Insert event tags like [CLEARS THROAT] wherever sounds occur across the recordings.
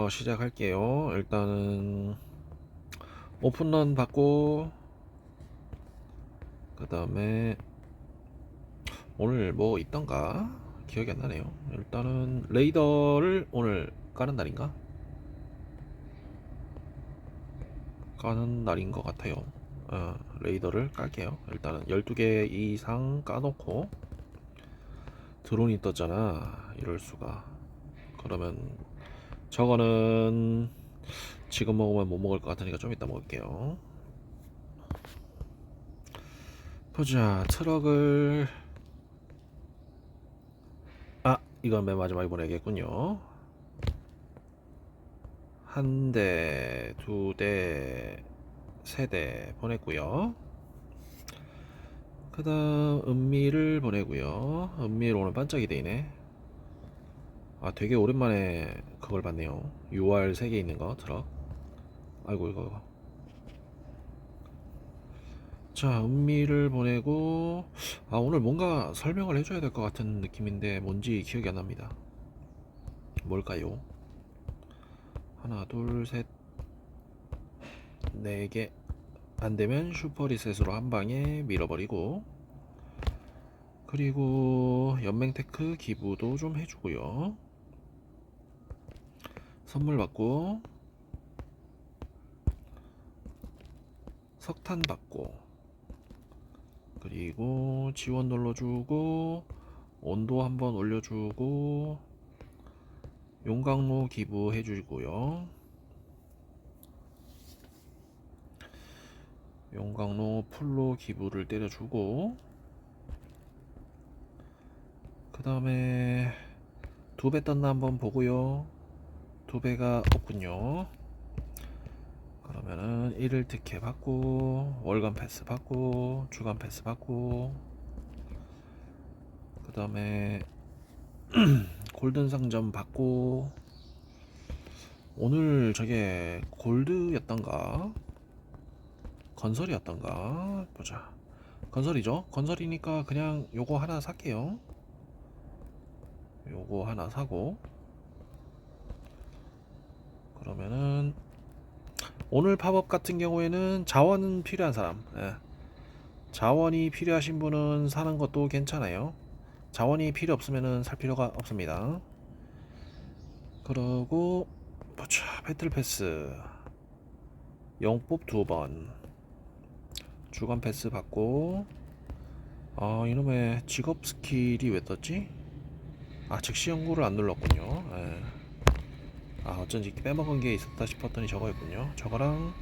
어, 시작할게요. 일단은 오픈런 받고 그 다음에 오늘 뭐 있던가 기억이 안 나네요. 일단은 레이더를 오늘 까는 날인가? 까는 날인 것 같아요. 어, 레이더를 깔게요. 일단은 12개 이상 까놓고 드론이 떴잖아. 이럴 수가. 그러면 저거는 지금 먹으면 못 먹을 것 같으니까 좀 이따 먹을게요. 보자, 트럭을 아, 이건 맨 마지막에 보내겠군요. 한 대, 두 대, 세 대 보냈고요. 그 다음 은미를 보내고요. 은미를 오늘 반짝이 되네. 아, 되게 오랜만에 그걸 봤네요. UR 3개 있는 거, 트럭. 아이고, 이거, 이거. 자, 은미를 보내고, 아, 오늘 뭔가 설명을 해줘야 될 것 같은 느낌인데, 뭔지 기억이 안 납니다. 뭘까요? 하나, 둘, 셋, 네 개. 안 되면 슈퍼 리셋으로 한 방에 밀어버리고, 그리고 연맹테크 기부도 좀 해주고요. 선물 받고 석탄 받고 그리고 지원 눌러주고 온도 한번 올려주고 용광로 기부해 주고요. 용광로 풀로 기부를 때려주고 그 다음에 두 배 떴나 한번 보고요. 두 배가 없군요. 그러면은 1일 특혜 받고 월간 패스 받고 주간 패스 받고 그 다음에 [CLEARS THROAT] 골든 상점 받고 오늘 저게 골드였던가? 건설이었던가? 보자. 건설이죠? 건설이니까 그냥 요거 하나 살게요. 요거 하나 사고 그러면은 오늘 팝업 같은 경우에는 자원은 필요한 사람. 예. 자원이 필요하신 분은 사는 것도 괜찮아요. 자원이 필요 없으면은 살 필요가 없습니다. 그러고 보자 배틀 패스. 영법 두번. 주간 패스 받고. 아 이놈의 직업 스킬이 왜 떴지? 아 즉시 연구를 안 눌렀군요. 예. 아 어쩐지 빼먹은 게 있었다 싶었더니 저거였군요. 저거랑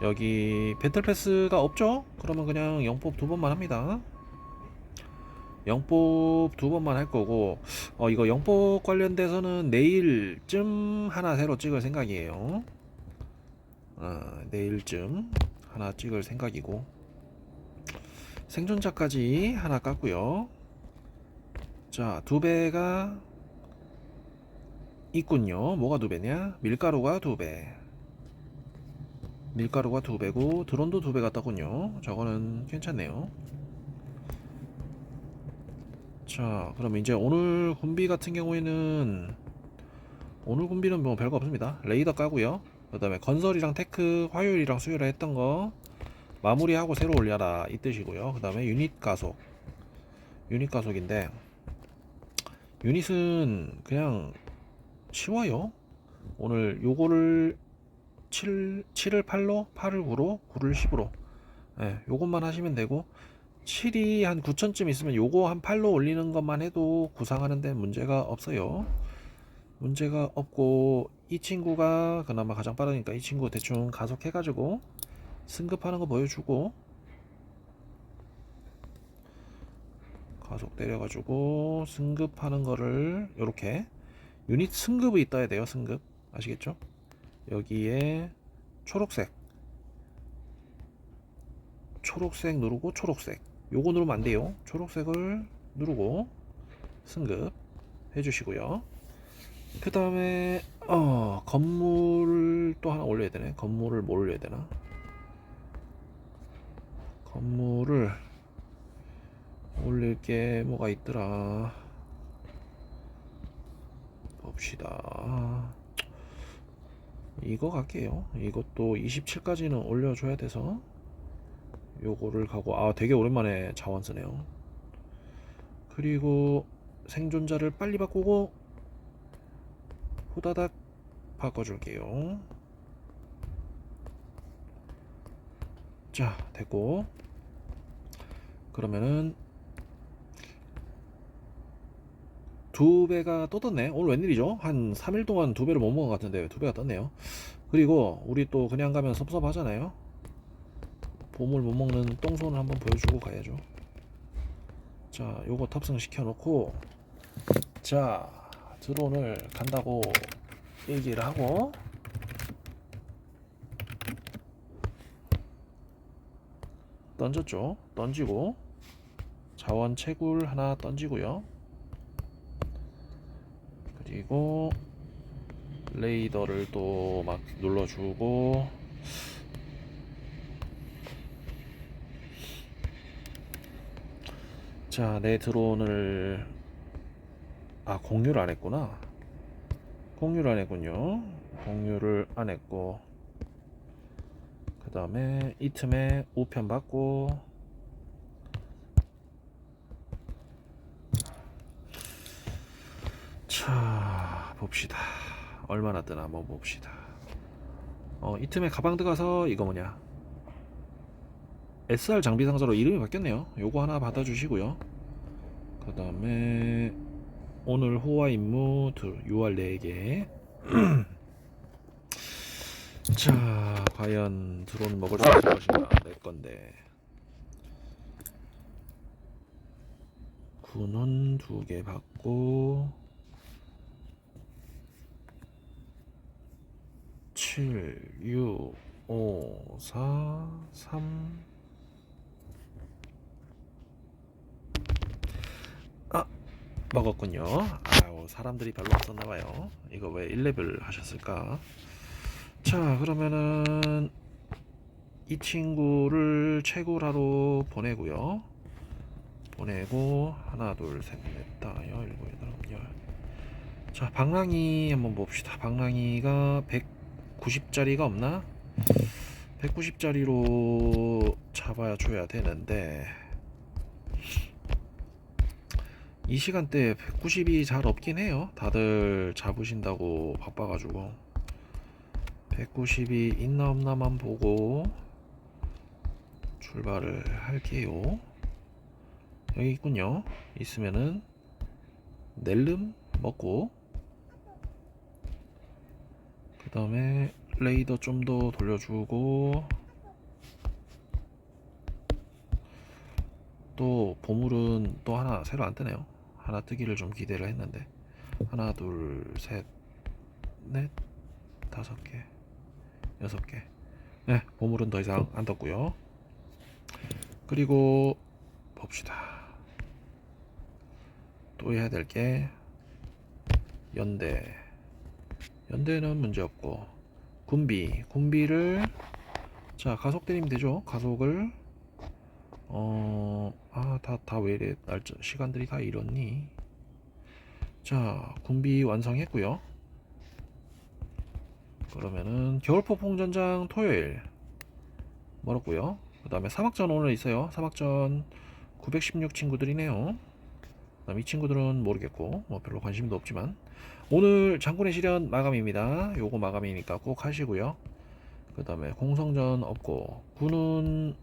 여기 배틀 패스가 없죠? 그러면 그냥 영법 두 번만 합니다. 영법 두 번만 할 거고 어 이거 영법 관련돼서는 내일쯤 하나 새로 찍을 생각이에요. 어, 내일쯤 하나 찍을 생각이고 생존자까지 하나 깠고요. 자 두 배가 있군요. 뭐가 두 배냐? 밀가루가 두 배. 밀가루가 두 배고 드론도 두 배 같다군요. 저거는 괜찮네요. 자, 그럼 이제 오늘 군비 같은 경우에는 오늘 군비는 뭐 별거 없습니다. 레이더 까고요. 그다음에 건설이랑 테크, 화요일이랑 수요일에 했던 거 마무리하고 새로 올려라 이 뜻이고요. 그다음에 유닛 가속. 유닛 가속인데 유닛은 그냥 쉬워요. 오늘 요거를 7, 7을 8로, 8을 9로, 9를 10으로. 예, 요것만 하시면 되고, 7이 한 9천쯤 있으면 요거 한 8로 올리는 것만 해도 구상하는데 문제가 없어요. 문제가 없고, 이 친구가 그나마 가장 빠르니까 이 친구 대충 가속해가지고, 승급하는 거 보여주고, 가속 때려가지고, 승급하는 거를, 요렇게, 유닛 승급이 떠야 돼요 승급. 아시겠죠? 여기에 초록색. 초록색 누르고 초록색. 요거 누르면 안 돼요. 초록색을 누르고 승급 해주시고요. 그 다음에 어 건물을 또 하나 올려야 되네. 건물을 뭘 올려야 되나? 건물을 올릴 게 뭐가 있더라 봅시다. 이거 갈게요. 이것도 27까지는 올려줘야 돼서 요거를 가고 아 되게 오랜만에 자원 쓰네요. 그리고 생존자를 빨리 바꾸고 후다닥 바꿔줄게요. 자 됐고 그러면은 두 배가 또 떴네. 오늘 웬일이죠? 한 3일 동안 두 배를 못 먹은 것 같은데 두 배가 떴네요. 그리고 우리 또 그냥 가면 섭섭하잖아요. 보물 못 먹는 똥손을 한번 보여주고 가야죠. 자, 요거 탑승시켜 놓고 자, 드론을 간다고 얘기를 하고 던졌죠. 던지고 자원 채굴 하나 던지고요. 그리고 레이더를 또 막 눌러주고 자, 내 드론을 아 공유를 안 했구나. 공유를 안 했군요. 공유를 안 했고 그 다음에 이 틈에 우편 받고 자 봅시다. 얼마나 뜨나 한번 봅시다. 어, 이 틈에 가방 들어가서 이거 뭐냐. SR 장비 상자로 이름이 바뀌었네요. 요거 하나 받아주시고요. 그 다음에 오늘 호화 임무 둘 UR 4개. [CLEARS THROAT] 자 과연 드론 먹을 수 있을 것인가? 내 건데. 군원 두 개 받고 7, 6, 5, 4, 3 아, 먹었군요. 아유, 사람들이 별로 없었나봐요. 이거 왜 1레벨 하셨을까? 자, 그러면은 이 친구를 채굴하러 보내고요. 보내고 하나, 둘, 셋, 넷, 다, 여, 일곱, 여덟, 열. 자, 방랑이 한번 봅시다. 방랑이가 190짜리가 없나? 190짜리로 잡아야 줘야 되는데 이 시간대 190이 잘 없긴 해요. 다들 잡으신다고 바빠가지고 190이 있나 없나만 보고 출발을 할게요. 여기 있군요. 있으면은 넬름 먹고 그 다음에 레이더 좀 더 돌려주고 또 보물은 또 하나 새로 안 뜨네요. 하나 뜨기를 좀 기대를 했는데 하나 둘셋넷 다섯 개 여섯 개 네, 보물은 더 이상 안 떴고요. 그리고 봅시다. 또 해야 될 게 연대 연대는 문제 없고. 군비 군비를 자 가속 때리면 되죠? 가속을. 어아다 다 왜 이래? 날짜 시간들이 다 이렇니? 자 군비 완성했고요. 그러면은 겨울폭 풍 전장 토요일 멀었고요. 그 다음에 사막전 오늘 있어요. 사막전 916 친구들이네요. 그 다음 이 친구들은 모르겠고 뭐 별로 관심도 없지만 오늘 장군의 시련 마감입니다. 요거 마감이니까 꼭 하시고요. 그 다음에 공성전 없고 군은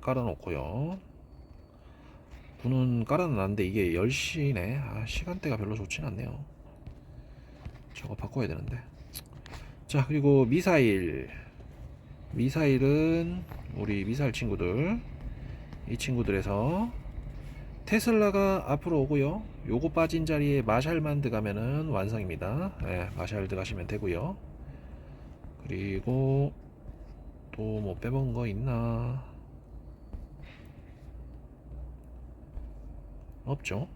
깔아놓고요. 군은 깔아놨는데 이게 10시네. 아, 시간대가 별로 좋진 않네요. 저거 바꿔야 되는데. 자 그리고 미사일 미사일은 우리 미사일 친구들 이 친구들에서 테슬라가 앞으로 오고요. 요거 빠진 자리에 마샬만 들어가면은 완성입니다. 네, 마샬 들어가시면 되고요. 그리고 또 뭐 빼먹은 거 있나? 없죠.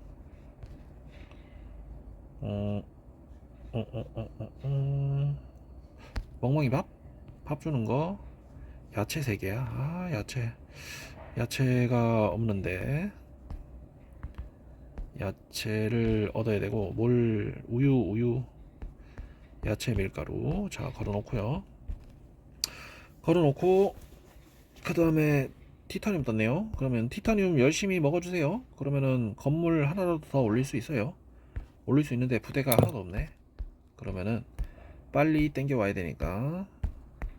어, 어, 어, 어, 어, 어. 멍멍이 밥? 밥 주는 거? 야채 3개야. 아, 야채. 야채가 없는데. 야채를 얻어야 되고 뭘 우유 우유. 야채 밀가루. 자 걸어 놓고요. 걸어 놓고 그 다음에 티타늄 떴네요. 그러면 티타늄 열심히 먹어주세요. 그러면은 건물 하나라도 더 올릴 수 있어요. 올릴 수 있는데 부대가 하나도 없네. 그러면은 빨리 땡겨 와야 되니까.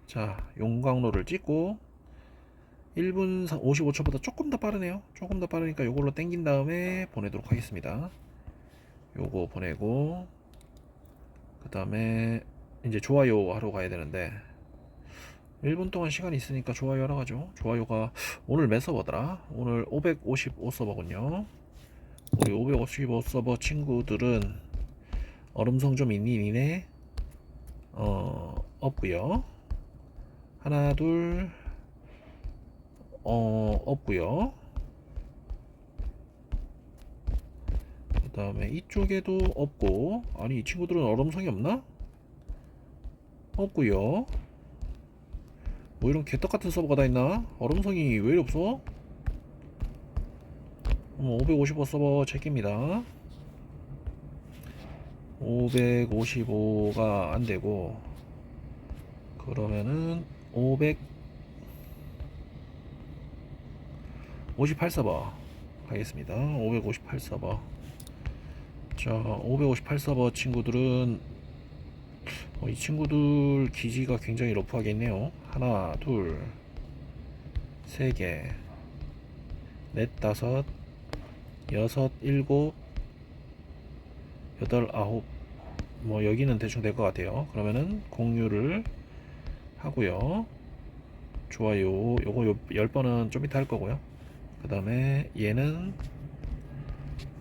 자 용광로를 찍고 1분 55초보다 조금 더 빠르네요. 조금 더 빠르니까 요걸로 땡긴 다음에 보내도록 하겠습니다. 요거 보내고 그 다음에 이제 좋아요 하러 가야 되는데 1분 동안 시간이 있으니까 좋아요 하러 가죠. 좋아요가 오늘 몇 서버더라? 오늘 555 서버군요. 우리 555 서버 친구들은 얼음성 좀 있니 니네? 어 없고요. 하나 둘 어, 없고요. 그 다음에 이쪽에도 없고 아니 이 친구들은 얼음성이 없나? 없고요. 뭐 이런 개떡 같은 서버가 다 있나? 얼음성이 왜 이리 없어? 어머 555 서버 체크입니다. 555가 안 되고 그러면은 500 58서버 가겠습니다. 558서버. 자, 558서버 친구들은 어, 이 친구들 기지가 굉장히 러프하게 있네요. 하나, 둘, 세 개, 넷, 다섯, 여섯, 일곱, 여덟, 아홉. 뭐 여기는 대충 될 것 같아요. 그러면은 공유를 하고요. 좋아요. 요거 요 10번은 좀 이따 할 거고요. 그 다음에 얘는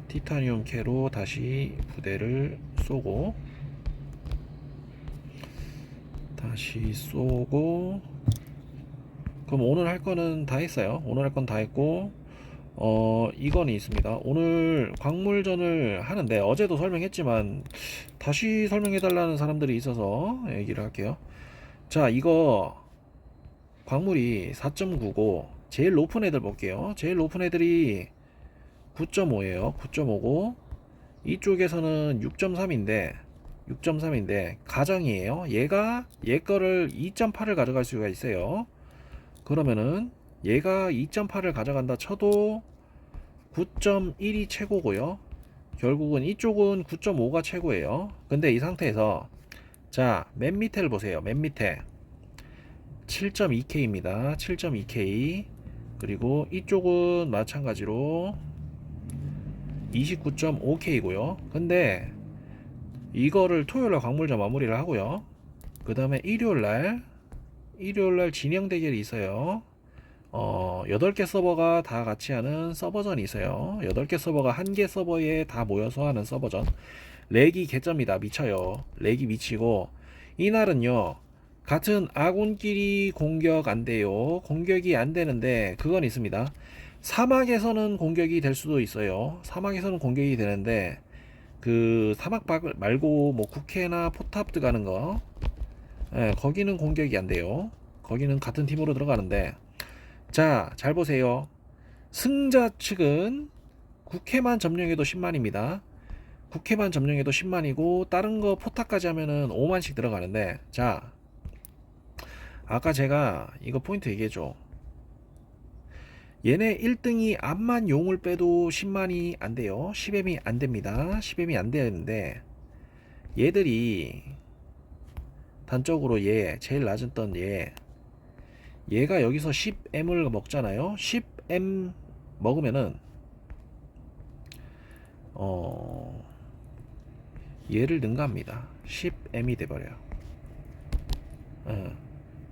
티타늄 캐로 다시 부대를 쏘고 다시 쏘고. 그럼 오늘 할 거는 다 했어요. 오늘 할 건 다 했고 어 이건이 있습니다. 오늘 광물전을 하는데 어제도 설명했지만 다시 설명해 달라는 사람들이 있어서 얘기를 할게요. 자 이거 광물이 4.9고 제일 높은 애들 볼게요. 제일 높은 애들이 9.5예요. 9.5고 이쪽에서는 6.3인데 6.3인데 가정이에요. 얘가 얘 거를 2.8을 가져갈 수가 있어요. 그러면은 얘가 2.8을 가져간다 쳐도 9.1이 최고고요. 결국은 이쪽은 9.5가 최고예요. 근데 이 상태에서 자, 맨 밑에를 보세요. 맨 밑에 7.2K입니다. 7.2K. 그리고 이쪽은 마찬가지로 29.5K고요. 근데 이거를 토요일날 광물점 마무리를 하고요. 그 다음에 일요일날 일요일날 진영 대결이 있어요. 어, 8개 서버가 다 같이 하는 서버전이 있어요. 8개 서버가 한 개 서버에 다 모여서 하는 서버전. 렉이 개점이다. 미쳐요. 렉이 미치고 이날은요. 같은 아군끼리 공격 안 돼요. 공격이 안 되는데 그건 있습니다. 사막에서는 공격이 될 수도 있어요. 사막에서는 공격이 되는데 그 사막 박- 말고 뭐 국회나 포탑 들어가는 거 예, 거기는 공격이 안 돼요. 거기는 같은 팀으로 들어가는데 자, 잘 보세요. 승자 측은 국회만 점령해도 10만입니다. 국회만 점령해도 10만이고 다른 거 포탑까지 하면은 5만씩 들어가는데 자, 아까 제가 이거 포인트 얘기해줘. 얘네 1등이 암만 용을 빼도 10만이 안 돼요. 10M이 안 됩니다. 10M이 안 되는데 얘들이 단적으로 얘 제일 낮은 던 얘 얘가 여기서 10M을 먹잖아요. 10M 먹으면은 어 얘를 능가합니다. 10M이 돼버려요. 어.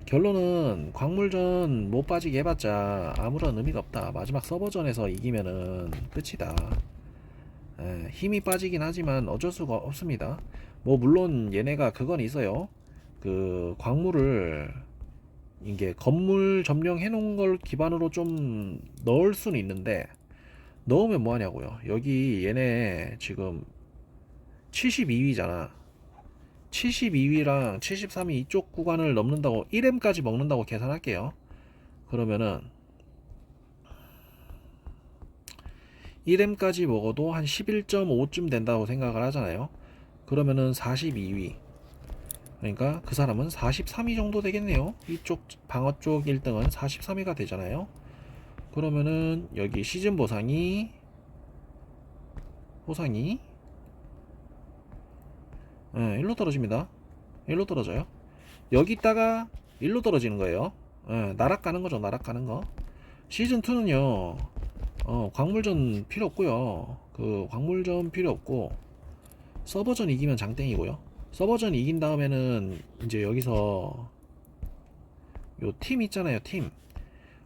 결론은 광물전 못 빠지게 해봤자 아무런 의미가 없다. 마지막 서버전에서 이기면은 끝이다. 에, 힘이 빠지긴 하지만 어쩔 수가 없습니다. 뭐 물론 얘네가 그건 있어요. 그 광물을 이게 건물 점령해 놓은 걸 기반으로 좀 넣을 수는 있는데 넣으면 뭐 하냐고요. 여기 얘네 지금 72위잖아. 72위랑 73위 이쪽 구간을 넘는다고 1M까지 먹는다고 계산할게요. 그러면은 1M까지 먹어도 한 11.5쯤 된다고 생각을 하잖아요. 그러면은 42위 그러니까 그 사람은 43위 정도 되겠네요. 이쪽 방어 쪽 1등은 43위가 되잖아요. 그러면은 여기 시즌 보상이 보상이 예, 일로 떨어집니다. 일로 떨어져요. 여기 있다가 일로 떨어지는 거예요. 예, 나락가는 거죠. 나락가는 거. 시즌 2는요. 어, 광물전 필요 없고요. 그 광물전 필요 없고 서버전 이기면 장땡이고요. 서버전 이긴 다음에는 이제 여기서 요 팀 있잖아요. 팀.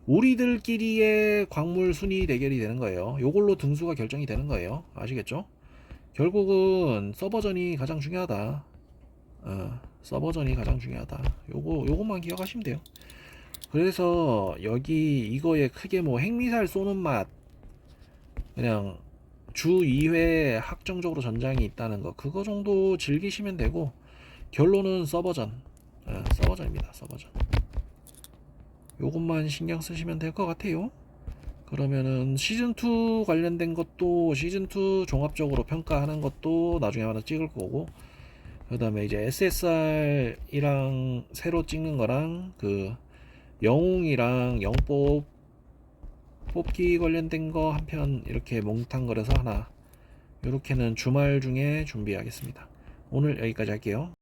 우리들끼리의 광물 순위 대결이 되는 거예요. 요걸로 등수가 결정이 되는 거예요. 아시겠죠? 결국은 서버전이 가장 중요하다. 어, 서버전이 가장 중요하다. 요거 요것만 기억하시면 돼요. 그래서 여기 이거에 크게 뭐 핵미사일 쏘는 맛 그냥 주 2회 확정적으로 전장이 있다는 거 그거 정도 즐기시면 되고 결론은 서버전 어, 서버전입니다. 서버전. 요것만 신경 쓰시면 될 것 같아요. 그러면은 시즌2 관련된 것도 시즌2 종합적으로 평가하는 것도 나중에 하나 찍을 거고 그 다음에 이제 SSR이랑 새로 찍는 거랑 그 영웅이랑 영뽑 뽑기 관련된 거 한 편 이렇게 몽탕거려서 하나 이렇게는 주말 중에 준비하겠습니다. 오늘 여기까지 할게요.